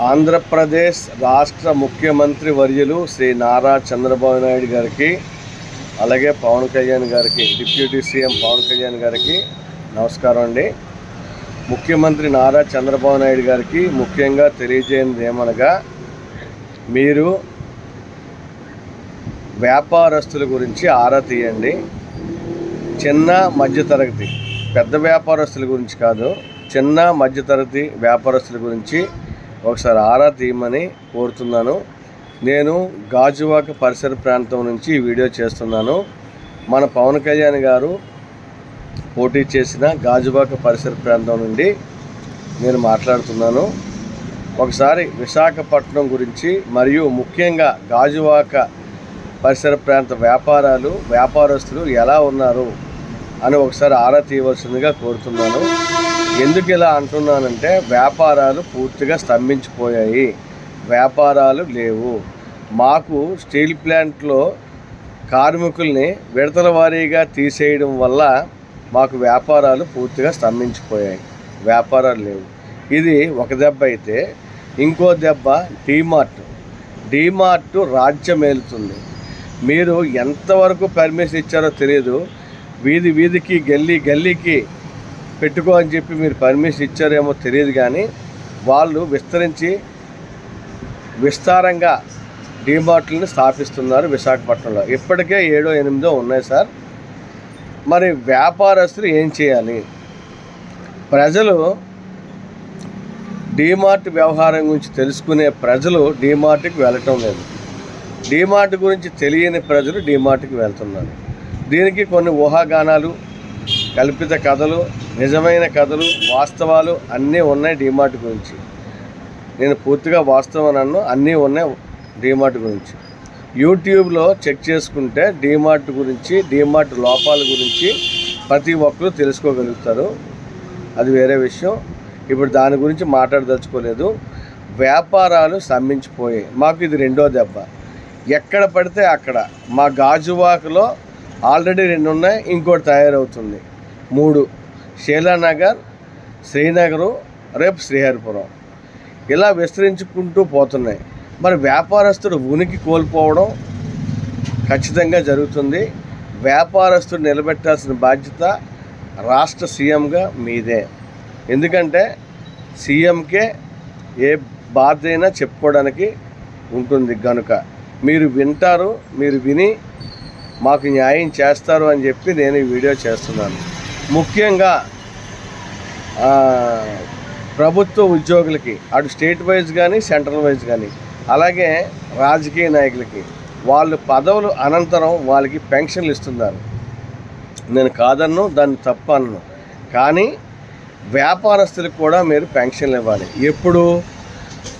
ఆంధ్రప్రదేశ్ రాష్ట్ర ముఖ్యమంత్రి వర్యులు శ్రీ నారా చంద్రబాబు నాయుడు గారికి అలాగే పవన్ కళ్యాణ్ గారికి డిప్యూటీ సీఎం పవన్ కళ్యాణ్ గారికి నమస్కారం అండి. ముఖ్యమంత్రి నారా చంద్రబాబు నాయుడు గారికి ముఖ్యంగా తెలియజేయనిది ఏమనగా మీరు వ్యాపారస్తుల గురించి ఆరా తీయండి. చిన్న మధ్యతరగతి పెద్ద వ్యాపారస్తుల గురించి కాదు చిన్న మధ్యతరగతి వ్యాపారస్తుల గురించి ఒకసారి ఆరా తీయమని కోరుతున్నాను. నేను గాజువాక పరిసర ప్రాంతం నుంచి ఈ వీడియో చేస్తున్నాను. మన పవన్ కళ్యాణ్ గారు పోటీ చేసిన గాజువాక పరిసర ప్రాంతం నుండి నేను మాట్లాడుతున్నాను. ఒకసారి విశాఖపట్నం గురించి మరియు ముఖ్యంగా గాజువాక పరిసర ప్రాంత వ్యాపారాలు వ్యాపారస్తులు ఎలా ఉన్నారు అని ఒకసారి ఆరా తీయవలసిందిగా కోరుతున్నాను. ఎందుకు ఇలా అంటున్నానంటే వ్యాపారాలు పూర్తిగా స్తంభించిపోయాయి. వ్యాపారాలు లేవు. మాకు స్టీల్ ప్లాంట్లో కార్మికుల్ని విడతల వారీగా తీసేయడం వల్ల మాకు వ్యాపారాలు పూర్తిగా స్తంభించిపోయాయి. వ్యాపారాలు లేవు. ఇది ఒక దెబ్బ అయితే ఇంకో దెబ్బ డీమార్ట్. డీమార్ట్ రాజ్యం ఏలుతుంది. మీరు ఎంతవరకు పర్మిషన్ ఇచ్చారో తెలియదు వీధి వీధికి గల్లీ గల్లీకి పెట్టుకో అని చెప్పి మీరు పర్మిషన్ ఇచ్చారేమో తెలియదు కానీ వాళ్ళు విస్తరించి విస్తారంగా డీమార్ట్లను స్థాపిస్తున్నారు విశాఖపట్నంలో. ఇప్పటికే ఏడో ఎనిమిదో ఉన్నాయి సార్. మరి వ్యాపారస్తులు ఏం చేయాలి? ప్రజలు డీమార్ట్ వ్యవహారం గురించి తెలుసుకునే ప్రజలు డీమార్ట్కి వెళ్ళటం లేదు. డీమార్ట్ గురించి తెలియని ప్రజలు డీమార్ట్కి వెళ్తున్నారు. దీనికి కొన్ని ఊహాగానాలు కల్పిత కథలు నిజమైన కథలు వాస్తవాలు అన్నీ ఉన్నాయి డీమార్ట్ గురించి. నేను పూర్తిగా వాస్తవం అన్ను అన్నీ ఉన్నాయి డీమార్ట్ గురించి. యూట్యూబ్లో చెక్ చేసుకుంటే డీమార్ట్ గురించి డీమార్ట్ లోపాల గురించి ప్రతి ఒక్కరూ తెలుసుకోగలుగుతారు. అది వేరే విషయం. ఇప్పుడు దాని గురించి మాట్లాడదలుచుకోలేదు. వ్యాపారాలు స్తంభించిపోయాయి మాకు ఇది రెండో దెబ్బ. ఎక్కడ పడితే అక్కడ. మా గాజువాకలో ఆల్రెడీ రెండు ఉన్నాయి ఇంకోటి తయారవుతుంది. మూడు. శీలానగర్ శ్రీనగరు రేపు శ్రీహరిపురం. ఇలా విస్తరించుకుంటూ పోతున్నాయి. మరి వ్యాపారస్తుడు ఉనికి కోల్పోవడం ఖచ్చితంగా జరుగుతుంది. వ్యాపారస్తుడు నిలబెట్టాల్సిన బాధ్యత రాష్ట్ర సీఎంగా మీదే. ఎందుకంటే సీఎంకే ఏ బాధ అయినా చెప్పుకోవడానికి ఉంటుంది కనుక మీరు వింటారు మీరు విని మాకు న్యాయం చేస్తారు అని చెప్పి నేను ఈ వీడియో చేస్తున్నాను. ముఖ్యంగా ప్రభుత్వ ఉద్యోగులకి అటు స్టేట్ వైజ్ కానీ సెంట్రల్ వైజ్ కానీ అలాగే రాజకీయ నాయకులకి వాళ్ళు పదవులు అనంతరం వాళ్ళకి పెన్షన్లు ఇస్తున్నారు. నేను కాదన్ను దాన్ని తప్పు అన్ను. కానీ వ్యాపారస్తులకు కూడా మీరు పెన్షన్లు ఇవ్వాలి. ఎప్పుడు?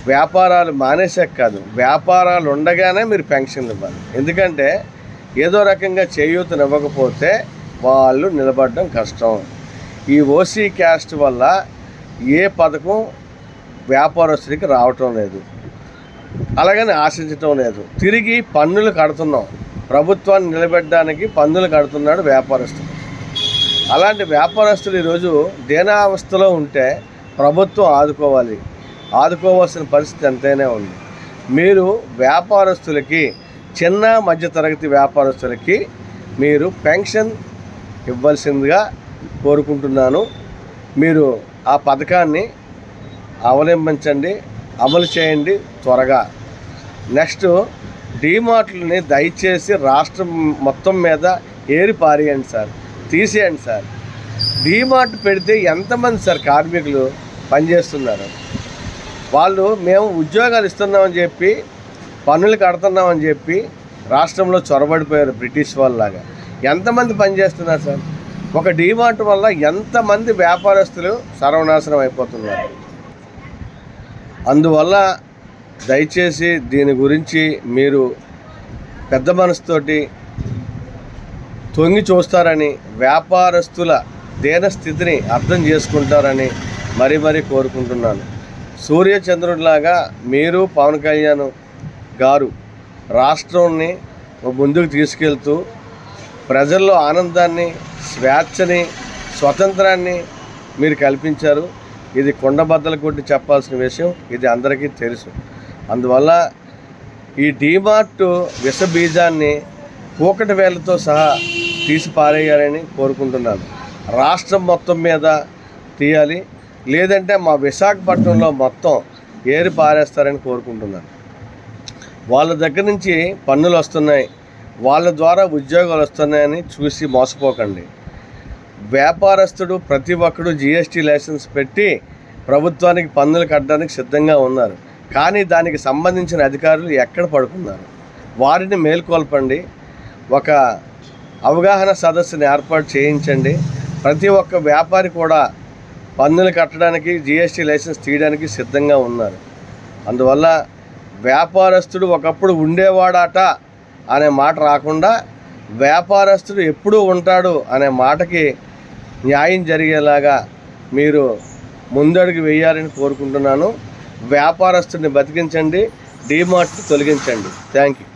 వ్యాపారాలు మానేసాక కాదు. వ్యాపారాలు ఉండగానే మీరు పెన్షన్లు ఇవ్వాలి. ఎందుకంటే ఏదో రకంగా చేయూతనివ్వకపోతే వాళ్ళు నిలబడడం కష్టం. ఈ ఓసీ క్యాస్ట్ వల్ల ఏ పథకం వ్యాపారస్తుడికి రావటం లేదు. అలాగని ఆశించటం లేదు. తిరిగి పన్నులు కడుతున్నాం. ప్రభుత్వాన్ని నిలబెట్టడానికి పన్నులు కడుతున్నాడు వ్యాపారస్తుడు. అలాంటి వ్యాపారస్తులు ఈరోజు దేనావస్థలో ఉంటే ప్రభుత్వం ఆదుకోవాలి. ఆదుకోవాల్సిన పరిస్థితి ఎంతైనా ఉంది. మీరు వ్యాపారస్తులకి చిన్న మధ్యతరగతి వ్యాపారస్తులకి మీరు పెన్షన్ ఇవ్వాల్సిందిగా కోరుకుంటున్నాను. మీరు ఆ పథకాన్ని అవలంబించండి అమలు చేయండి త్వరగా. నెక్స్ట్ డీమార్ట్లని దయచేసి రాష్ట్రం మొత్తం మీద ఏరి పారేయండి సార్ తీసేయండి సార్. డీమార్ట్ పెడితే ఎంతమంది సార్ కార్మికులు పనిచేస్తున్నారు? వాళ్ళు మేము ఉద్యోగాలు ఇస్తున్నామని చెప్పి పన్నులు కడుతున్నామని చెప్పి రాష్ట్రంలో చొరబడిపోయారు బ్రిటిష్ వాళ్ళలాగా. ఎంతమంది పనిచేస్తున్నారు సార్? ఒక డీమార్ట్ వల్ల ఎంతమంది వ్యాపారస్తులు సర్వనాశనం అయిపోతున్నారు. అందువల్ల దయచేసి దీని గురించి మీరు పెద్ద మనసుతోటి తొంగి చూస్తారని వ్యాపారస్తుల దేన స్థితిని అర్థం చేసుకుంటారని మరీ మరీ కోరుకుంటున్నాను. సూర్యచంద్రుడిలాగా మీరు పవన్ కళ్యాణ్ గారు రాష్ట్రాన్ని ముందుకు తీసుకెళ్తూ ప్రజల్లో ఆనందాన్ని స్వేచ్ఛని స్వతంత్రాన్ని మీరు కల్పించారు. ఇది కొండబద్దల కొట్టి చెప్పాల్సిన విషయం. ఇది అందరికీ తెలుసు. అందువల్ల ఈ డీమార్ట్ విష బీజాన్ని పూకటి వేలతో సహా తీసి పారేయాలని కోరుకుంటున్నాను. రాష్ట్రం మొత్తం మీద తీయాలి. లేదంటే మా విశాఖపట్నంలో మొత్తం ఏరి పారేస్తారని కోరుకుంటున్నాను. వాళ్ళ దగ్గర నుంచి పన్నులు వస్తున్నాయి. వాళ్ళ ద్వారా ఉద్యోగాలు వస్తున్నాయని చూసి మోసపోకండి. వ్యాపారస్తుడు ప్రతి ఒక్కడు జిఎస్టీ లైసెన్స్ పెట్టి ప్రభుత్వానికి పన్నులు కట్టడానికి సిద్ధంగా ఉన్నారు. కానీ దానికి సంబంధించిన అధికారులు ఎక్కడ పడుకున్నారు? వారిని మేల్కొల్పండి. ఒక అవగాహన సదస్సుని ఏర్పాటు చేయించండి. ప్రతి ఒక్క వ్యాపారి కూడా పన్నులు కట్టడానికి జిఎస్టీ లైసెన్స్ తీయడానికి సిద్ధంగా ఉన్నారు. అందువల్ల వ్యాపారస్తుడు ఒకప్పుడు ఉండేవాడాట. అనే మాట రాకుండా వ్యాపారస్తుడు ఎప్పుడూ ఉంటాడు అనే మాటకి న్యాయం జరిగేలాగా మీరు ముందడుగు వేయాలని కోరుకుంటున్నాను. వ్యాపారస్తుడిని బతికించండి డీమార్ట్ని తొలగించండి. Thank you.